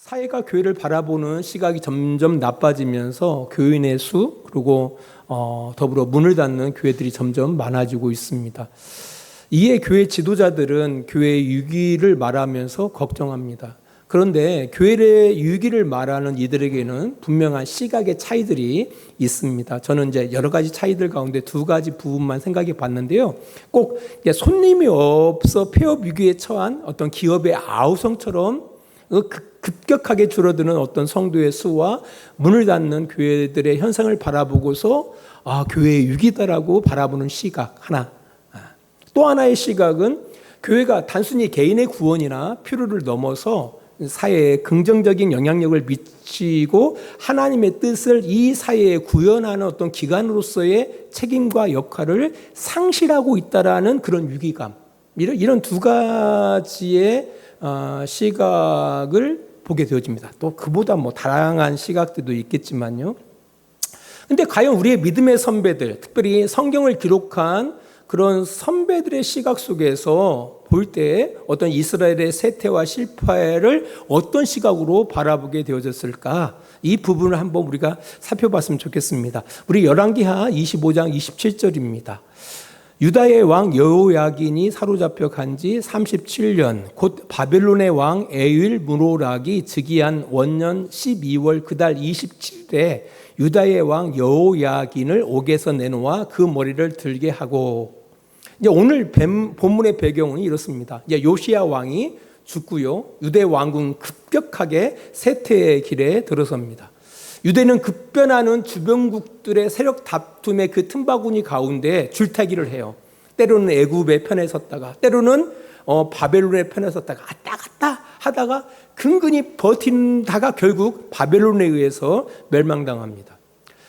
사회가 교회를 바라보는 시각이 점점 나빠지면서 교인의 수 그리고 어, 더불어 문을 닫는 교회들이 점점 많아지고 있습니다. 이에 교회 지도자들은 교회의 유기를 말하면서 걱정합니다. 그런데 교회의 유기를 말하는 이들에게는 분명한 시각의 차이들이 있습니다. 저는 이제 여러 가지 차이들 가운데 두 가지 부분만 생각해 봤는데요. 꼭 손님이 없어 폐업 위기에 처한 어떤 기업의 아우성처럼 급격하게 줄어드는 어떤 성도의 수와 문을 닫는 교회들의 현상을 바라보고서 아, 교회의 위기다라고 바라보는 시각 하나. 아, 또 하나의 시각은 교회가 단순히 개인의 구원이나 필요를 넘어서 사회에 긍정적인 영향력을 미치고 하나님의 뜻을 이 사회에 구현하는 어떤 기관으로서의 책임과 역할을 상실하고 있다라는 그런 위기감. 이런, 이런 두 가지의 어, 시각을 보게 되어집니다. 또 그보다 뭐 다양한 시각들도 있겠지만요. 근데 과연 우리의 믿음의 선배들, 특별히 성경을 기록한 그런 선배들의 시각 속에서 볼 때 어떤 이스라엘의 세태와 실패를 어떤 시각으로 바라보게 되어졌을까? 이 부분을 한번 우리가 살펴봤으면 좋겠습니다. 우리 열왕기하 25장 27절입니다. 유다의 왕 여호야긴이 사로잡혀 간 지 37년 곧 바벨론의 왕 에윌 무로락이 즉위한 원년 12월 그달 27일에 유다의 왕 여호야긴을 옥에서 내놓아 그 머리를 들게 하고 이제 오늘 본문의 배경은 이렇습니다. 이제 요시야 왕이 죽고요. 유대 왕군 급격하게 세태의 길에 들어섭니다. 유대는 급변하는 주변국들의 세력 다툼의 그 틈바구니 가운데 줄타기를 해요. 때로는 애굽의 편에 섰다가 때로는 어, 바벨론의 편에 섰다가 왔다 갔다 하다가 근근히 버틴다가 결국 바벨론에 의해서 멸망당합니다.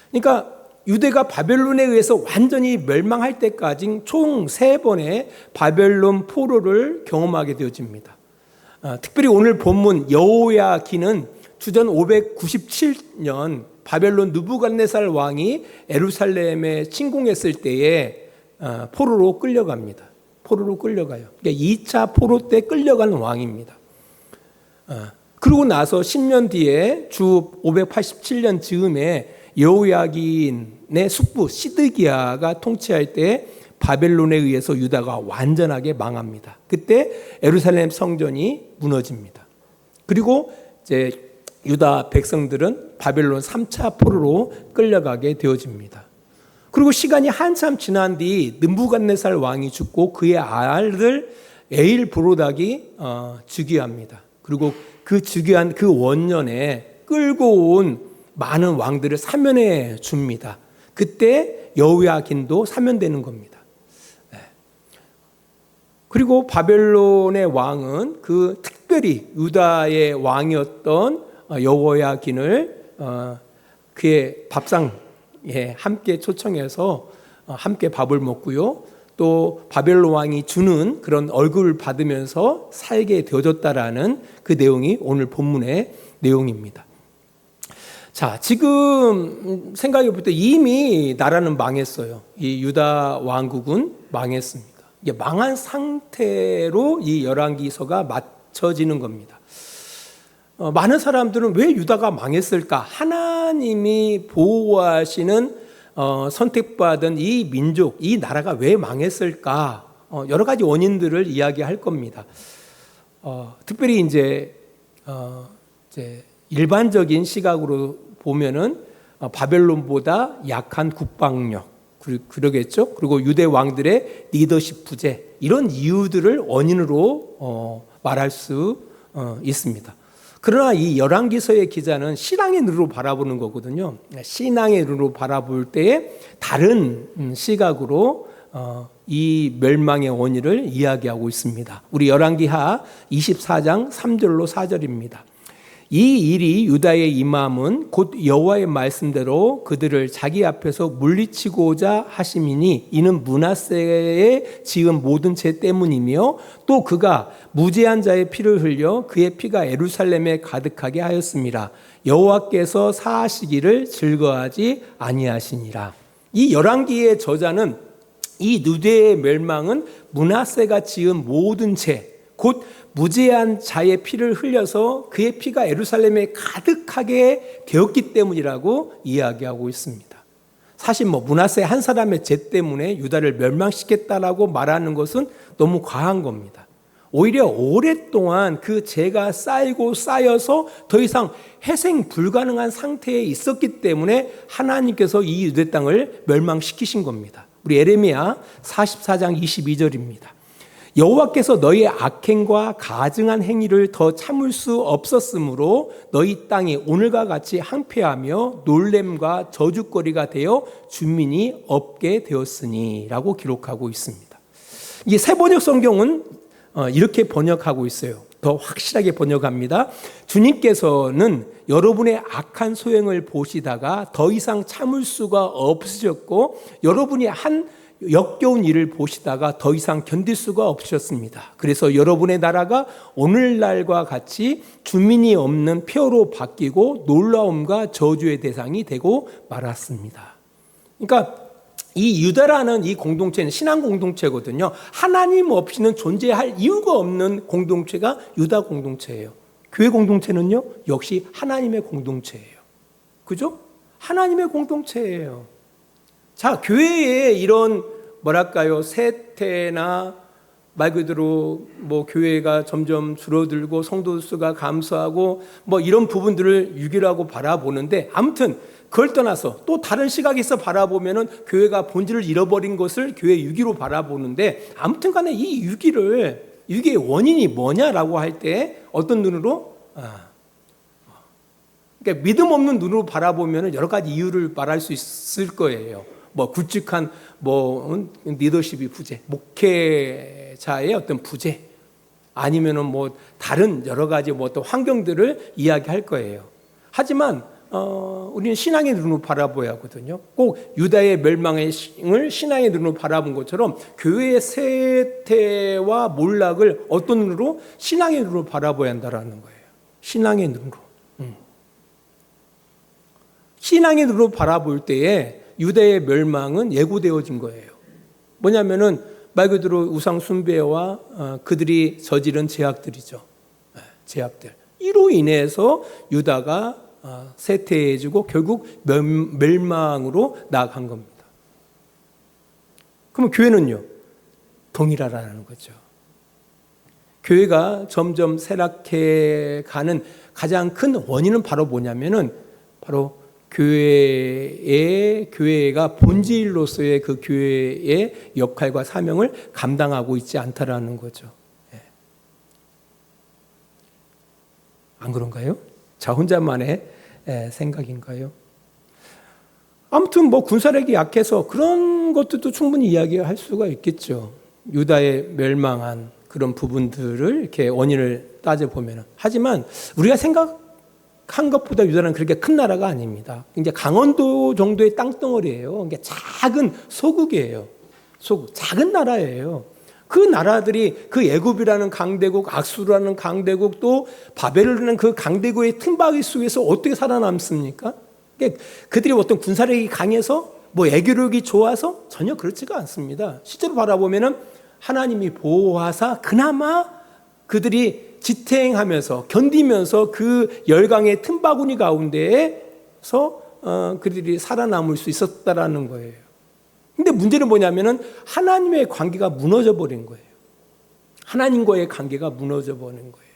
그러니까 유대가 바벨론에 의해서 완전히 멸망할 때까지 총 세 번의 바벨론 포로를 경험하게 되어집니다. 아, 특별히 오늘 본문 여호야 기는 주전 597년 바벨론 누부갓네살 왕이 에루살렘에 침공했을 때에 어, 포로로 끌려갑니다. 포로로 끌려가요. 그러니까 2차 포로 때 끌려간 왕입니다. 어, 그러고 나서 10년 뒤에 주 587년 즈음에 여호야긴의 숙부 시드기야가 통치할 때 바벨론에 의해서 유다가 완전하게 망합니다. 그때 에루살렘 성전이 무너집니다. 그리고 이제 유다 백성들은 바벨론 3차 포로로 끌려가게 되어집니다. 그리고 시간이 한참 지난 뒤 느부갓네살 왕이 죽고 그의 아들 에일 브로닥이 어, 즉위합니다. 그리고 그 즉위한 그 원년에 끌고 온 많은 왕들을 사면해 줍니다. 그때 여호야긴도 사면되는 겁니다. 네. 그리고 바벨론의 왕은 그 특별히 유다의 왕이었던 어, 여호야 긴을 어, 그의 밥상에 함께 초청해서 어, 함께 밥을 먹고요. 또 바벨론 왕이 주는 그런 얼굴을 받으면서 살게 되어졌다라는 그 내용이 오늘 본문의 내용입니다. 자, 지금 생각해 볼 때 이미 나라는 망했어요. 이 유다 왕국은 망했습니다. 이게 망한 상태로 이 열왕기서가 맞춰지는 겁니다. 어, 많은 사람들은 왜 유다가 망했을까? 하나님이 보호하시는 어, 선택받은 이 민족, 이 나라가 왜 망했을까? 어, 여러 가지 원인들을 이야기할 겁니다. 어, 특별히 이제, 일반적인 시각으로 보면은 어, 바벨론보다 약한 국방력, 그러겠죠? 그리고 유대 왕들의 리더십 부재, 이런 이유들을 원인으로 어, 말할 수 어, 있습니다. 그러나 이 열왕기서의 기자는 신앙의 눈으로 바라보는 거거든요. 신앙의 눈으로 바라볼 때에 다른 음, 시각으로 어, 이 멸망의 원인을 이야기하고 있습니다. 우리 열왕기하 24장 3절로 4절입니다. 이 일이 유다의 임함은 곧 여호와의 말씀대로 그들을 자기 앞에서 물리치고자 하심이니 이는 문하세의 지은 모든 죄 때문이며 또 그가 무죄한 자의 피를 흘려 그의 피가 에루살렘에 가득하게 하였습니다. 여호와께서 사하시기를 즐거하지 아니하시니라. 이 열왕기의 저자는 이 누대의 멸망은 문하세가 지은 모든 죄, 곧 무죄한 자의 피를 흘려서 그의 피가 에루살렘에 가득하게 되었기 때문이라고 이야기하고 있습니다. 사실 뭐 문하세 한 사람의 죄 때문에 유다를 멸망시켰다라고 말하는 것은 너무 과한 겁니다. 오히려 오랫동안 그 죄가 쌓이고 쌓여서 더 이상 회생 불가능한 상태에 있었기 때문에 하나님께서 이 유대 땅을 멸망시키신 겁니다. 우리 에레미야 44장 22절입니다. 여호와께서 너희의 악행과 가증한 행위를 더 참을 수 없었으므로 너희 땅이 오늘과 같이 항폐하며 놀램과 저주거리가 되어 주민이 없게 되었으니라고 기록하고 있습니다. 이 세번역 성경은 어, 이렇게 번역하고 있어요. 더 확실하게 번역합니다. 주님께서는 여러분의 악한 소행을 보시다가 더 이상 참을 수가 없으셨고 여러분이 한 역겨운 일을 보시다가 더 이상 견딜 수가 없으셨습니다. 그래서 여러분의 나라가 오늘날과 같이 주민이 없는 폐허로 바뀌고 놀라움과 저주의 대상이 되고 말았습니다. 그러니까 이 유다라는 이 공동체는 신앙 공동체거든요. 하나님 없이는 존재할 이유가 없는 공동체가 유다 공동체예요. 교회 공동체는요, 역시 하나님의 공동체예요. 그죠? 하나님의 공동체예요. 자, 교회에 이런 뭐랄까요, 세태나 말 그대로 뭐 교회가 점점 줄어들고 성도 수가 감소하고 뭐 이런 부분들을 유기라고 바라보는데 아무튼 그걸 떠나서 또 다른 시각에서 바라보면은 교회가 본질을 잃어버린 것을 교회 유기로 바라보는데 아무튼 간에 이 유기를 유기의 원인이 뭐냐라고 할 때 어떤 눈으로? 아, 그러니까 믿음 없는 눈으로 바라보면은 여러 가지 이유를 말할 수 있을 거예요. 뭐 굵직한 뭐 리더십이 부재, 목회자의 어떤 부재, 아니면은 뭐 다른 여러 가지 뭐 어떤 환경들을 이야기할 거예요. 하지만 어, 우리는 신앙의 눈으로 바라보아야 하거든요. 꼭 유다의 멸망을 신앙의 눈으로 바라본 것처럼 교회의 세태와 몰락을 어떤 눈으로 신앙의 눈으로 바라봐야 한다라는 거예요. 신앙의 눈으로. 음. 신앙의 눈으로 바라볼 때에 유대의 멸망은 예고되어진 거예요. 뭐냐면은 말 그대로 우상 숭배와 어, 그들이 저지른 죄악들이죠. 네, 죄악들. 이로 인해서 유다가 어, 쇠퇴해지고 결국 멸망으로 나아간 겁니다. 그러면 교회는요? 동일하라는 거죠. 교회가 점점 쇠락해 가는 가장 큰 원인은 바로 뭐냐면은 바로 교회의 교회가 본질로서의 그 교회의 역할과 사명을 감당하고 있지 않다라는 거죠. 예. 안 그런가요? 자 혼자만의 예, 생각인가요? 아무튼 뭐 군사력이 약해서 그런 것들도 충분히 이야기할 수가 있겠죠. 유다의 멸망한 그런 부분들을 이렇게 원인을 따져 보면은 하지만 우리가 생각 한 것보다 유다는 그렇게 큰 나라가 아닙니다. 이제 강원도 정도의 땅덩어리예요. 이게 작은 소국이에요. 소국, 작은 나라예요. 그 나라들이 그 애굽이라는 강대국, 악수라는 강대국, 또 바벨론이라는 그 강대국의 틈바귀 속에서 어떻게 살아남습니까? 그들이 어떤 군사력이 강해서 뭐 애교력이 좋아서 전혀 그렇지가 않습니다. 실제로 바라보면은 하나님이 보호하사 그나마 그들이 지탱하면서 견디면서 그 열강의 틈바구니 가운데에서 어, 그들이 살아남을 수 있었다라는 거예요. 근데 문제는 뭐냐면은 하나님의 관계가 무너져 버린 거예요. 하나님과의 관계가 무너져 버린 거예요.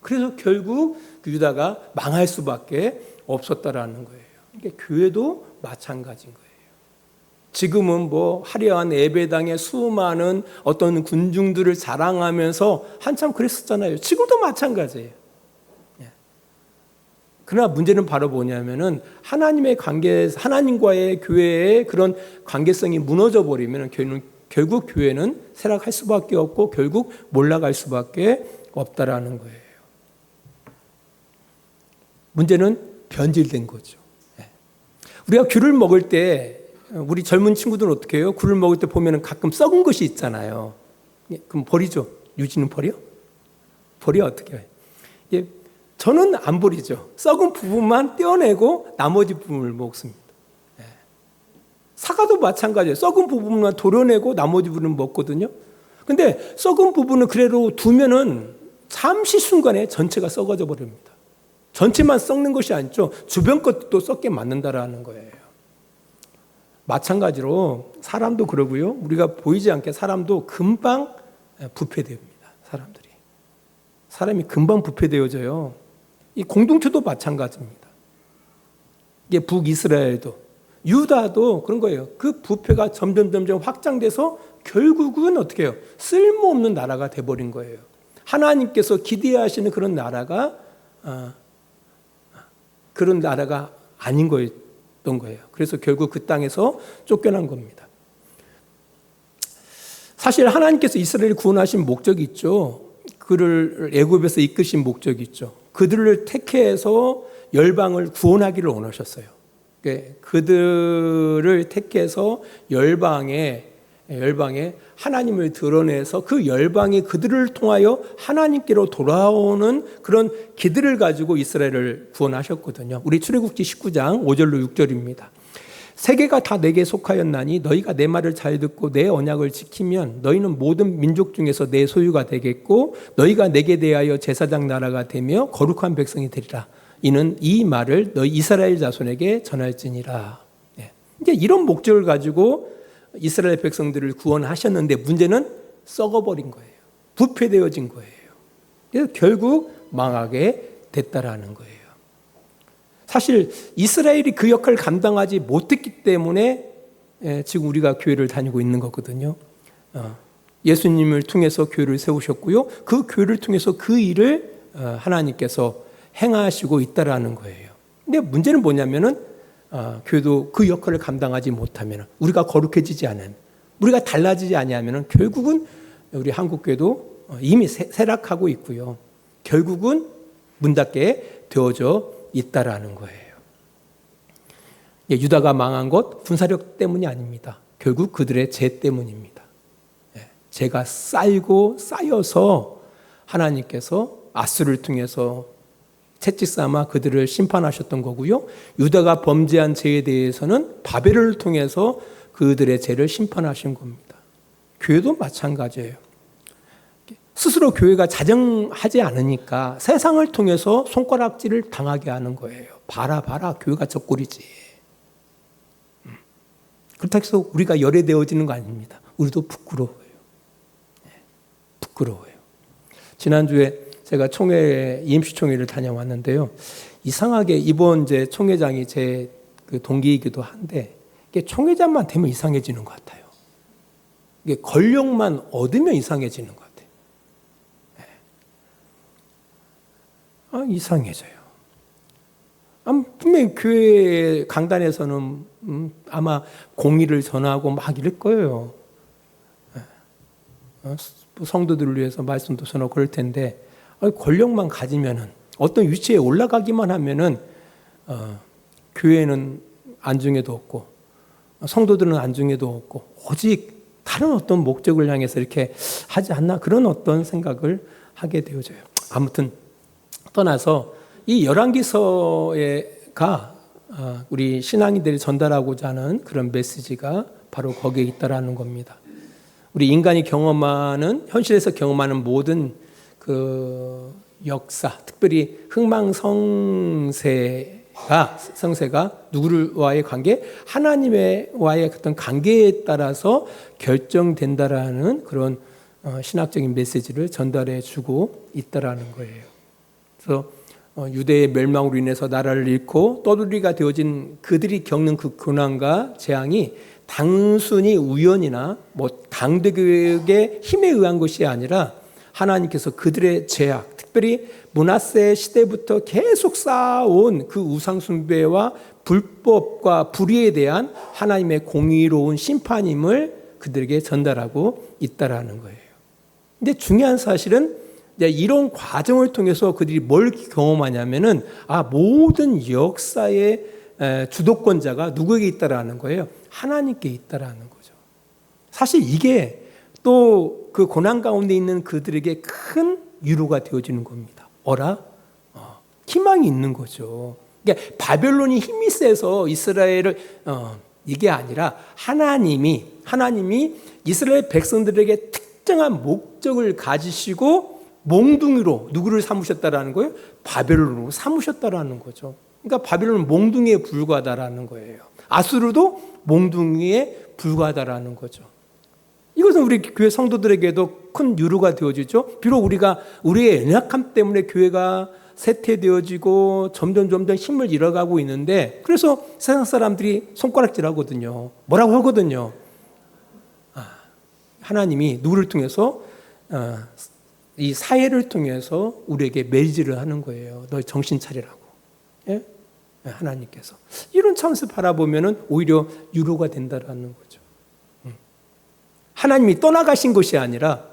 그래서 결국 그 유다가 망할 수밖에 없었다라는 거예요. 그러니까 교회도 마찬가지인 거예요. 지금은 뭐 화려한 예배당에 수많은 어떤 군중들을 자랑하면서 한참 그랬었잖아요. 지금도 마찬가지예요. 예. 그러나 문제는 바로 뭐냐면은 하나님의 관계, 하나님과의 교회의 그런 관계성이 무너져 버리면 교회는 결국 교회는 쇠락할 수밖에 없고 결국 몰락할 수밖에 없다라는 거예요. 문제는 변질된 거죠. 예. 우리가 귤을 먹을 때 우리 젊은 친구들은 어떻게 해요? 굴을 먹을 때 보면 가끔 썩은 것이 있잖아요. 예, 그럼 버리죠. 유지는 버려? 버려 어떻게 해? 예, 저는 안 버리죠. 썩은 부분만 떼어내고 나머지 부분을 먹습니다. 예. 사과도 마찬가지예요. 썩은 부분만 도려내고 나머지 부분은 먹거든요. 근데 썩은 부분을 그대로 두면은 잠시 순간에 전체가 썩어져 버립니다. 전체만 썩는 것이 아니죠. 주변 것도 썩게 만든다라는 거예요. 마찬가지로 사람도 그러고요. 우리가 보이지 않게 사람도 금방 부패됩니다. 사람들이. 사람이 금방 부패되어져요. 이 공동체도 마찬가지입니다. 이게 북이스라엘도 유다도 그런 거예요. 그 부패가 점점 점점 확장돼서 결국은 어떻게 해요? 쓸모없는 나라가 돼버린 거예요. 하나님께서 기대하시는 그런 나라가 아, 그런 나라가 아닌 거 였던 거예요. 그래서 결국 그 땅에서 쫓겨난 겁니다. 사실 하나님께서 이스라엘을 구원하신 목적이 있죠. 그를 애굽에서 이끄신 목적이 있죠. 그들을 택해서 열방을 구원하기를 원하셨어요. 그들을 택해서 열방에 열방에 하나님을 드러내서 그 열방이 그들을 통하여 하나님께로 돌아오는 그런 기들을 가지고 이스라엘을 구원하셨거든요. 우리 출애굽기 19장 5절로 6절입니다. 세계가 다 내게 속하였나니 너희가 내 말을 잘 듣고 내 언약을 지키면 너희는 모든 민족 중에서 내 소유가 되겠고 너희가 내게 대하여 제사장 나라가 되며 거룩한 백성이 되리라. 이는 이 말을 너희 이스라엘 자손에게 전할지니라. 네. 이제 이런 목적을 가지고 이스라엘 백성들을 구원하셨는데 문제는 썩어버린 거예요. 부패되어진 거예요. 그래서 결국 망하게 됐다라는 거예요. 사실 이스라엘이 그 역할을 감당하지 못했기 때문에 예, 지금 우리가 교회를 다니고 있는 거거든요. 어, 예수님을 통해서 교회를 세우셨고요. 그 교회를 통해서 그 일을 어, 하나님께서 행하시고 있다라는 거예요. 근데 문제는 뭐냐면은 어, 교회도 그 역할을 감당하지 못하면 우리가 거룩해지지 않은 우리가 달라지지 아니하면 결국은 우리 한국 교회도 이미 쇠락하고 있고요. 결국은 문 닫게 되어져 있다라는 거예요. 유다가 망한 것 군사력 때문이 아닙니다. 결국 그들의 죄 때문입니다. 예, 죄가 쌓이고 쌓여서 하나님께서 아수를 통해서 채찍 삼아 그들을 심판하셨던 거고요. 유다가 범죄한 죄에 대해서는 바벨을 통해서 그들의 죄를 심판하신 겁니다. 교회도 마찬가지예요. 스스로 교회가 자정하지 않으니까 세상을 통해서 손가락질을 당하게 하는 거예요. 봐라, 봐라, 교회가 저 꼴이지. 음. 그렇다고 해서 우리가 열애되어지는 거 아닙니다. 우리도 부끄러워요. 네, 부끄러워요. 지난주에 제가 총회, 임시 총회를 다녀왔는데요. 이상하게 이번 이제 총회장이 제 그 동기이기도 한데, 이게 총회장만 되면 이상해지는 것 같아요. 이게 권력만 얻으면 이상해지는 것 같아요. 아, 이상해져요. 분명히 교회 강단에서는 음, 아마 공의를 전하고 막 이럴 거예요. 예. 어, 성도들을 위해서 말씀도 전하고 그럴 텐데 권력만 가지면은 어떤 위치에 올라가기만 하면은 어, 교회는 안중에도 없고 성도들은 안중에도 없고 오직 다른 어떤 목적을 향해서 이렇게 하지 않나 그런 어떤 생각을 하게 되어져요. 아무튼 떠나서 이 열왕기서가 어, 우리 신앙인들이 전달하고자 하는 그런 메시지가 바로 거기에 있다라는 겁니다. 우리 인간이 경험하는 현실에서 경험하는 모든 그 역사, 특별히 흥망성쇠가 성세가 누구와의 관계, 하나님과의 어떤 관계에 따라서 결정된다라는 그런 어, 신학적인 메시지를 전달해 주고 있다라는 거예요. 그래서 어, 유대의 멸망으로 인해서 나라를 잃고 떠돌이가 되어진 그들이 겪는 그 고난과 재앙이 단순히 우연이나 뭐 당대교육의 힘에 의한 것이 아니라 하나님께서 그들의 죄악, 특별히 문하세 시대부터 계속 쌓아온 그 우상숭배와 불법과 불의에 대한 하나님의 공의로운 심판임을 그들에게 전달하고 있다라는 거예요. 근데 중요한 사실은 이런 과정을 통해서 그들이 뭘 경험하냐면은 아 모든 역사의 주도권자가 누구에게 있다라는 거예요. 하나님께 있다라는 거죠. 사실 이게 또 그 고난 가운데 있는 그들에게 큰 위로가 되어지는 겁니다. 어라? 어, 희망이 있는 거죠. 그러니까 바벨론이 힘이 세서 이스라엘을 어, 이게 아니라 하나님이 하나님이 이스라엘 백성들에게 특정한 목적을 가지시고 몽둥이로 누구를 삼으셨다라는 거예요? 바벨론으로 삼으셨다라는 거죠. 그러니까 바벨론은 몽둥이에 불과하다라는 거예요. 아수르도 몽둥이에 불과하다라는 거죠. 이것은 우리 교회 성도들에게도 큰 유로가 되어지죠. 비록 우리가 우리의 연약함 때문에 교회가 쇠퇴되어지고 점점 점점 힘을 잃어가고 있는데 그래서 세상 사람들이 손가락질 하거든요. 뭐라고 하거든요. 아, 하나님이 누구를 통해서 어, 이 사회를 통해서 우리에게 매질을 하는 거예요. 너 정신 차리라고. 예? 예? 하나님께서 이런 차원에서 바라보면은 오히려 유로가 된다라는 거죠. 음. 하나님이 떠나가신 것이 아니라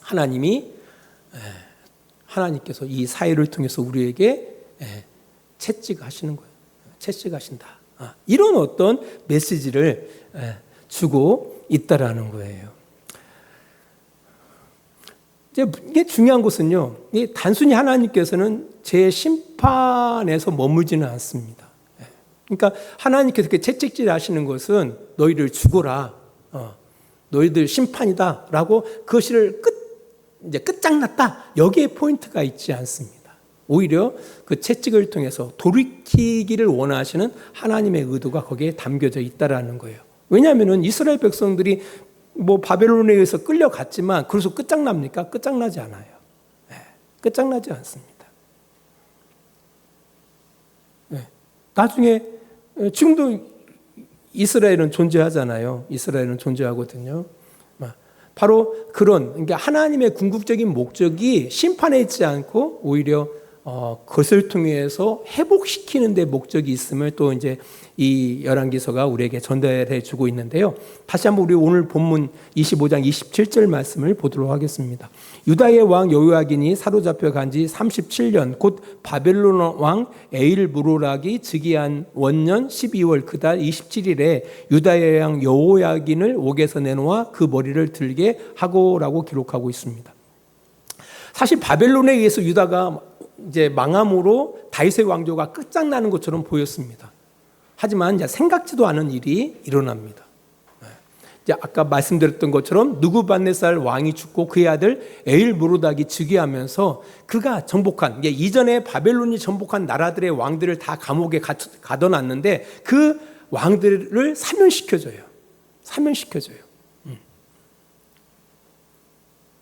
하나님이 하나님께서 이 사회를 통해서 우리에게 채찍하시는 거예요. 채찍하신다. 아, 이런 어떤 메시지를 주고 있다라는 거예요. 이게 중요한 것은요. 단순히 하나님께서는 제 심판에서 머물지는 않습니다. 그러니까 하나님께서 그 채찍질 하시는 것은 너희를 죽어라. 어, 너희들 심판이다라고 그것을 끝 이제 끝장났다. 여기에 포인트가 있지 않습니다. 오히려 그 채찍을 통해서 돌이키기를 원하시는 하나님의 의도가 거기에 담겨져 있다라는 거예요. 왜냐하면 이스라엘 백성들이 뭐 바벨론에 의해서 끌려갔지만 그래서 끝장납니까? 끝장나지 않아요. 네, 끝장나지 않습니다. 네, 나중에 지금도 이스라엘은 존재하잖아요. 이스라엘은 존재하거든요. 바로 그런 그러니까 하나님의 궁극적인 목적이 심판에 있지 않고 오히려 어, 그것을 통해서 회복시키는 데 목적이 있음을 또 이제 이 열왕기서가 우리에게 전달해 주고 있는데요. 다시 한번 우리 오늘 본문 25장 27절 말씀을 보도록 하겠습니다. 유다의 왕 여호야긴이 사로잡혀 간 지 37년 곧 바벨론 왕 에일무로락이 즉위한 원년 12월 그달 27일에 유다의 왕 여호야긴을 옥에서 내놓아 그 머리를 들게 하고라고 기록하고 있습니다. 사실 바벨론에 의해서 유다가 이제 망함으로 다윗의 왕조가 끝장나는 것처럼 보였습니다. 하지만 생각지도 않은 일이 일어납니다. 아까 말씀드렸던 것처럼 누구반네살 왕이 죽고 그의 아들 에일 무로닥이 즉위하면서 그가 정복한 이전에 바벨론이 정복한 나라들의 왕들을 다 감옥에 가둬놨는데 그 왕들을 사면시켜줘요. 사면시켜줘요. 음.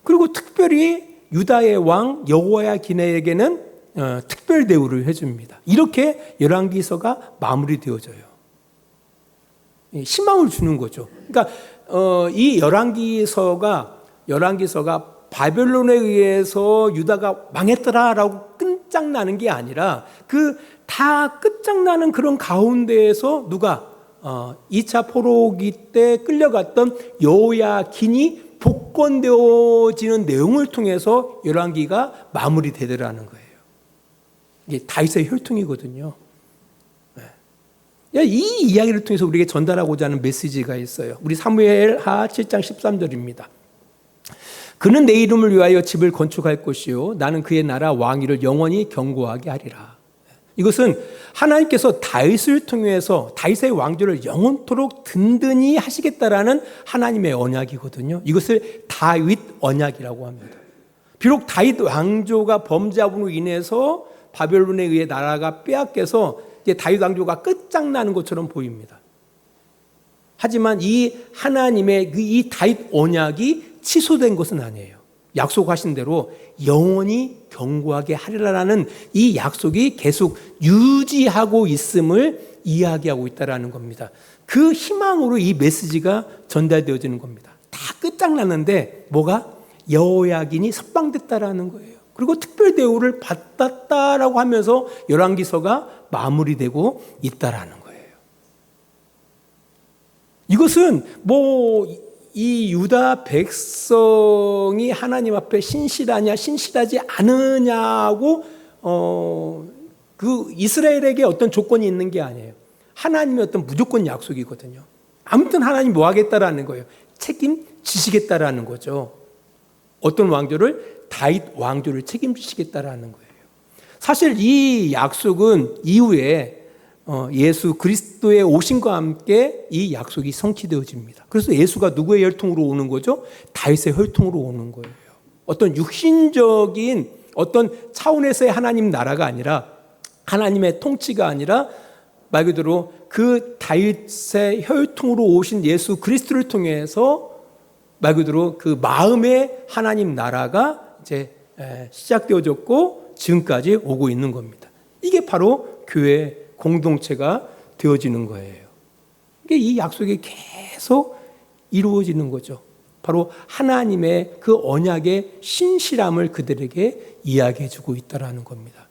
그리고 특별히 유다의 왕 여호야 기네에게는 어, 특별 대우를 해줍니다. 이렇게 열왕기서가 마무리되어져요. 희망을 주는 거죠. 그러니까 어, 이 열왕기서가 열왕기서가 바벨론에 의해서 유다가 망했더라라고 끝장나는 게 아니라 그 다 끝장나는 그런 가운데에서 누가 어, 2차 포로기 때 끌려갔던 여호야긴이 복권되어지는 내용을 통해서 열왕기가 마무리되더라는 거예요. 이게 다윗의 혈통이거든요. 네. 이 이야기를 통해서 우리에게 전달하고자 하는 메시지가 있어요. 우리 사무엘 하 7장 13절입니다. 그는 내 이름을 위하여 집을 건축할 것이요 나는 그의 나라 왕위를 영원히 경고하게 하리라. 이것은 하나님께서 다윗을 통해서 다윗의 왕조를 영원토록 든든히 하시겠다라는 하나님의 언약이거든요. 이것을 다윗 언약이라고 합니다. 비록 다윗 왕조가 범죄함으로 인해서 바벨론에 의해 나라가 빼앗겨서 이제 다윗 왕조가 끝장나는 것처럼 보입니다. 하지만 이 하나님의 그이 다윗 언약이 취소된 것은 아니에요. 약속하신 대로 영원히 경고하게 하리라라는 이 약속이 계속 유지하고 있음을 이야기하고 있다라는 겁니다. 그 희망으로 이 메시지가 전달되어지는 겁니다. 다 끝장났는데 뭐가 여호야긴이 석방됐다라는 거예요. 그리고 특별 대우를 받았다라고 하면서 열왕기서가 마무리되고 있다라는 거예요. 이것은 뭐 이 유다 백성이 하나님 앞에 신실하냐 신실하지 않으냐고 어 그 이스라엘에게 어떤 조건이 있는 게 아니에요. 하나님의 어떤 무조건 약속이거든요. 아무튼 하나님 뭐 하겠다라는 거예요. 책임지시겠다라는 거죠. 어떤 왕조를 다윗 왕조를 책임지시겠다라는 거예요. 사실 이 약속은 이후에 어, 예수 그리스도의 오심과 함께 이 약속이 성취되어집니다. 그래서 예수가 누구의 혈통으로 오는 거죠? 다윗의 혈통으로 오는 거예요. 어떤 육신적인 어떤 차원에서의 하나님 나라가 아니라 하나님의 통치가 아니라 말 그대로 그 다윗의 혈통으로 오신 예수 그리스도를 통해서 말 그대로 그 마음의 하나님 나라가 이제 시작되어졌고 지금까지 오고 있는 겁니다. 이게 바로 교회 공동체가 되어지는 거예요. 이게 이 약속이 계속 이루어지는 거죠. 바로 하나님의 그 언약의 신실함을 그들에게 이야기해 주고 있다라는 겁니다.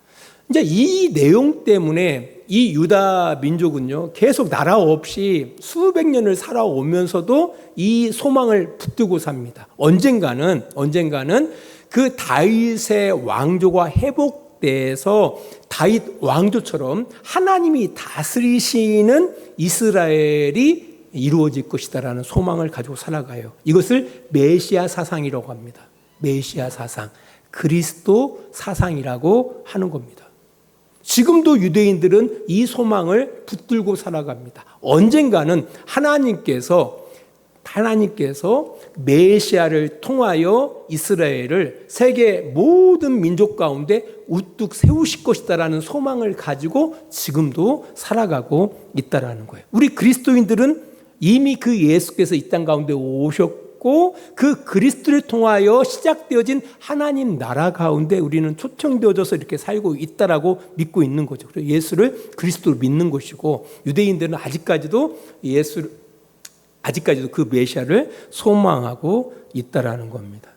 이제 이 내용 때문에 이 유다 민족은요, 계속 나라 없이 수백 년을 살아오면서도 이 소망을 붙들고 삽니다. 언젠가는, 언젠가는 그 다윗의 왕조가 회복돼서 다윗 왕조처럼 하나님이 다스리시는 이스라엘이 이루어질 것이다라는 소망을 가지고 살아가요. 이것을 메시아 사상이라고 합니다. 메시아 사상, 그리스도 사상이라고 하는 겁니다. 지금도 유대인들은 이 소망을 붙들고 살아갑니다. 언젠가는 하나님께서 하나님께서 메시아를 통하여 이스라엘을 세계 모든 민족 가운데 우뚝 세우실 것이다라는 소망을 가지고 지금도 살아가고 있다라는 거예요. 우리 그리스도인들은 이미 그 예수께서 이 땅 가운데 오셨고 그 그리스도를 통하여 시작되어진 하나님 나라 가운데 우리는 초청되어져서 이렇게 살고 있다라고 믿고 있는 거죠. 그래서 예수를 그리스도로 믿는 것이고 유대인들은 아직까지도 예수 아직까지도 그 메시아를 소망하고 있다라는 겁니다.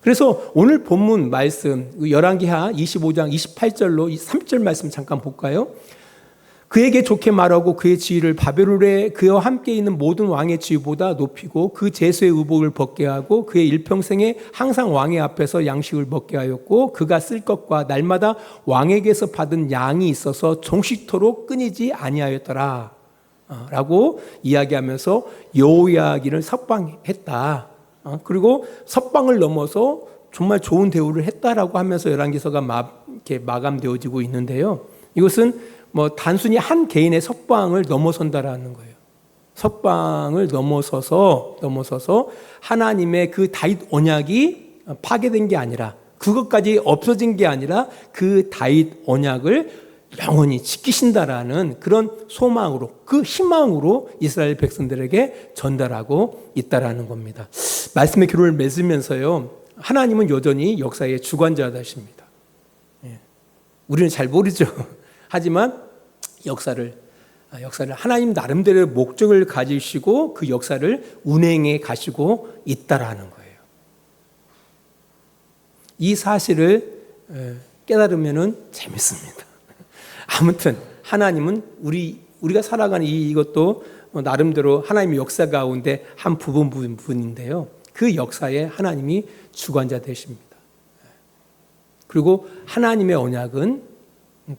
그래서 오늘 본문 말씀 열왕기하 25장 28절로 30절 말씀 잠깐 볼까요? 그에게 좋게 말하고 그의 지위를 바벨론에 그와 함께 있는 모든 왕의 지위보다 높이고 그 제수의 의복을 벗게 하고 그의 일평생에 항상 왕의 앞에서 양식을 먹게 하였고 그가 쓸 것과 날마다 왕에게서 받은 양이 있어서 종식토록 끊이지 아니하였더라. 어, 라고 이야기하면서 여호야기를 석방했다. 어, 그리고 석방을 넘어서 정말 좋은 대우를 했다라고 하면서 열왕기서가 마, 이렇게 마감되어지고 있는데요. 이것은 뭐 단순히 한 개인의 석방을 넘어선다라는 거예요. 석방을 넘어서서 넘어서서 하나님의 그 다윗 언약이 파괴된 게 아니라 그것까지 없어진 게 아니라 그 다윗 언약을 영원히 지키신다라는 그런 소망으로 그 희망으로 이스라엘 백성들에게 전달하고 있다라는 겁니다. 말씀의 기로를 맺으면서요. 하나님은 여전히 역사의 주관자이십니다. 예. 우리는 잘 모르죠. 하지만 역사를 역사를 하나님 나름대로의 목적을 가지시고 그 역사를 운행해 가시고 있다라는 거예요. 이 사실을 깨달으면은 재밌습니다. 아무튼 하나님은 우리 우리가 살아가는 이 이것도 나름대로 하나님의 역사 가운데 한 부분 부분인데요. 그 역사에 하나님이 주관자 되십니다. 그리고 하나님의 언약은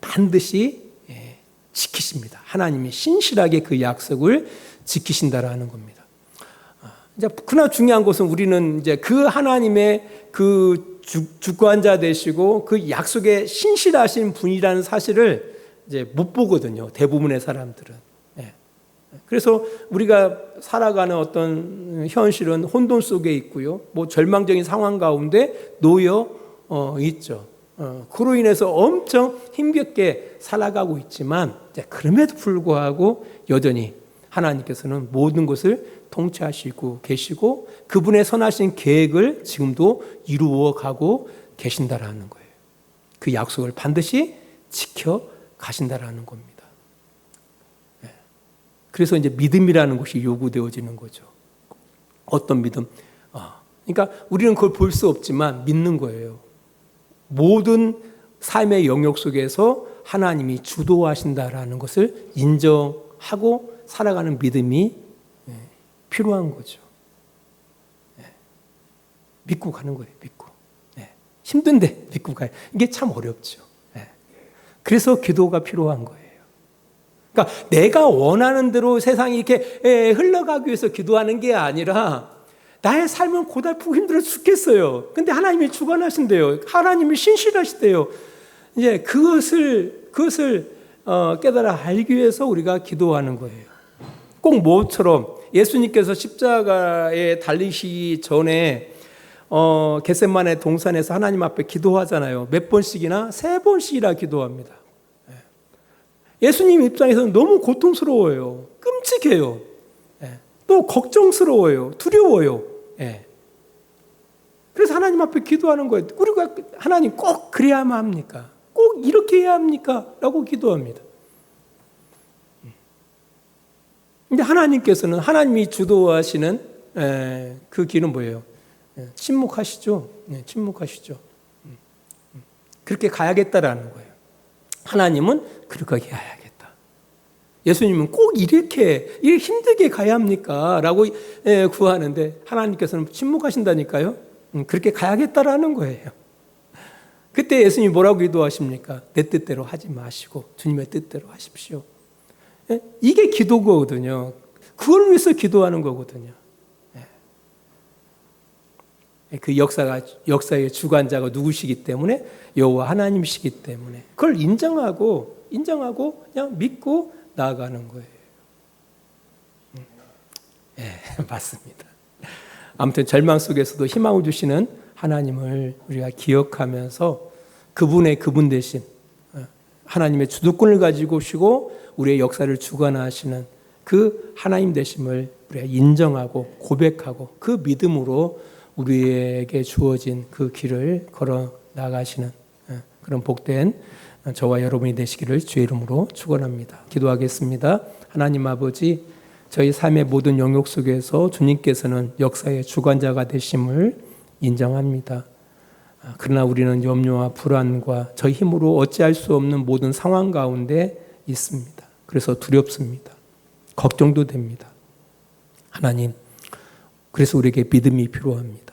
반드시 예, 지키십니다. 하나님이 신실하게 그 약속을 지키신다라는 겁니다. 아, 이제 그러나 중요한 것은 우리는 이제 그 하나님의 그 주, 관자 되시고 그 약속에 신실하신 분이라는 사실을 이제 못 보거든요. 대부분의 사람들은. 예. 그래서 우리가 살아가는 어떤 현실은 혼돈 속에 있고요. 뭐 절망적인 상황 가운데 놓여 어, 있죠. 어, 그로 인해서 엄청 힘겹게 살아가고 있지만 그럼에도 불구하고 여전히 하나님께서는 모든 것을 통치하시고 계시고 그분의 선하신 계획을 지금도 이루어 가고 계신다라는 거예요. 그 약속을 반드시 지켜 가신다라는 겁니다. 예. 그래서 이제 믿음이라는 것이 요구되어지는 거죠. 어떤 믿음? 아, 그러니까 우리는 그걸 볼 수 없지만 믿는 거예요. 모든 삶의 영역 속에서 하나님이 주도하신다라는 것을 인정하고 살아가는 믿음이 예, 필요한 거죠. 예. 믿고 가는 거예요, 믿고. 예. 힘든데 믿고 가요. 이게 참 어렵죠. 그래서 기도가 필요한 거예요. 그러니까 내가 원하는 대로 세상이 이렇게 흘러가기 위해서 기도하는 게 아니라 나의 삶은 고달프고 힘들어 죽겠어요. 근데 하나님이 주관하신대요. 하나님이 신실하시대요. 이제 그것을 그것을 어, 깨달아 알기 위해서 우리가 기도하는 거예요. 꼭 모처럼 예수님께서 십자가에 달리시기 전에 어, 겟셋만의 동산에서 하나님 앞에 기도하잖아요. 몇 번씩이나 세 번씩이나 기도합니다. 예. 예수님 입장에서는 너무 고통스러워요. 끔찍해요. 예. 또 걱정스러워요. 두려워요. 예. 그래서 하나님 앞에 기도하는 거예요. 우리가 하나님 꼭 그래야만 합니까? 꼭 이렇게 해야 합니까? 라고 기도합니다. 근데 하나님께서는 하나님이 주도하시는 에, 그 길은 뭐예요? 예, 침묵하시죠. 네, 침묵하시죠. 음, 음. 그렇게 가야겠다라는 거예요. 하나님은 그렇게 가야겠다. 예수님은 꼭 이렇게 이렇게 힘들게 가야 합니까? 라고 예, 구하는데 하나님께서는 침묵하신다니까요. 음, 그렇게 가야겠다라는 거예요. 그때 예수님이 뭐라고 기도하십니까? 내 뜻대로 하지 마시고 주님의 뜻대로 하십시오. 예? 이게 기도거든요. 그걸 위해서 기도하는 거거든요. 예. 그 역사가 역사의 주관자가 누구시기 때문에 여호와 하나님이시기 때문에 그걸 인정하고 인정하고 그냥 믿고 나아가는 거예요. 음. 예, 맞습니다. 아무튼 절망 속에서도 희망을 주시는 하나님을 우리가 기억하면서 그분의 그분 대신 어, 하나님의 주도권을 가지고 시고 우리의 역사를 주관하시는 그 하나님 되심을 우리가 인정하고 고백하고 그 믿음으로 우리에게 주어진 그 길을 걸어 나가시는 어, 그런 복된 저와 여러분이 되시기를 주의 이름으로 축원합니다. 기도하겠습니다. 하나님 아버지 저희 삶의 모든 영역 속에서 주님께서는 역사의 주관자가 되심을 인정합니다. 아, 그러나 우리는 염려와 불안과 저희 힘으로 어찌할 수 없는 모든 상황 가운데 있습니다. 그래서 두렵습니다. 걱정도 됩니다. 하나님, 그래서 우리에게 믿음이 필요합니다.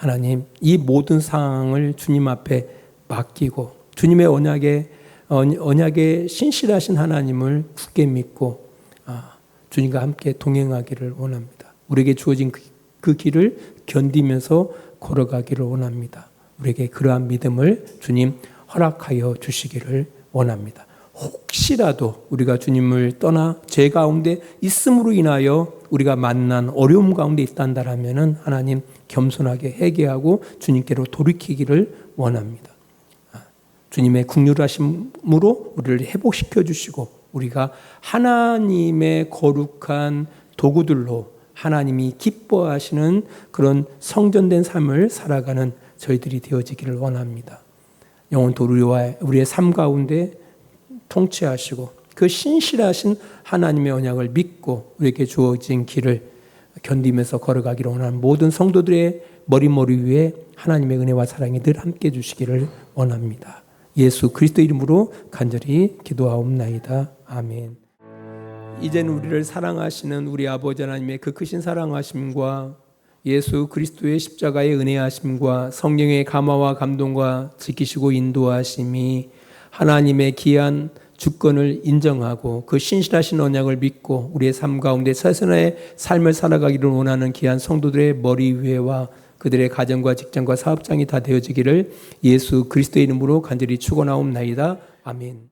하나님, 이 모든 상황을 주님 앞에 맡기고 주님의 언약에 언약에 신실하신 하나님을 굳게 믿고 아, 주님과 함께 동행하기를 원합니다. 우리에게 주어진 그, 그 길을 견디면서 걸어가기를 원합니다. 우리에게 그러한 믿음을 주님 허락하여 주시기를 원합니다. 혹시라도 우리가 주님을 떠나 죄 가운데 있음으로 인하여 우리가 만난 어려움 가운데 있단다라면은 하나님 겸손하게 회개하고 주님께로 돌이키기를 원합니다. 아, 주님의 국률하심으로 우리를 회복시켜 주시고 우리가 하나님의 거룩한 도구들로 하나님이 기뻐하시는 그런 성전된 삶을 살아가는 저희들이 되어지기를 원합니다. 영원토 우리와 우리의 삶 가운데 통치하시고 그 신실하신 하나님의 언약을 믿고 우리에게 주어진 길을 견디면서 걸어가기를 원하는 모든 성도들의 머리머리 위에 하나님의 은혜와 사랑이 늘 함께 주시기를 원합니다. 예수 그리스도 이름으로 간절히 기도하옵나이다. 아멘. 이제는 우리를 사랑하시는 우리 아버지 하나님의 그 크신 사랑하심과 예수 그리스도의 십자가의 은혜하심과 성령의 감화와 감동과 지키시고 인도하심이 하나님의 귀한 주권을 인정하고 그 신실하신 언약을 믿고 우리의 삶 가운데 세선의 삶을 살아가기를 원하는 귀한 성도들의 머리 위에와 그들의 가정과 직장과 사업장이 다 되어지기를 예수 그리스도의 이름으로 간절히 축원하옵나이다. 아멘.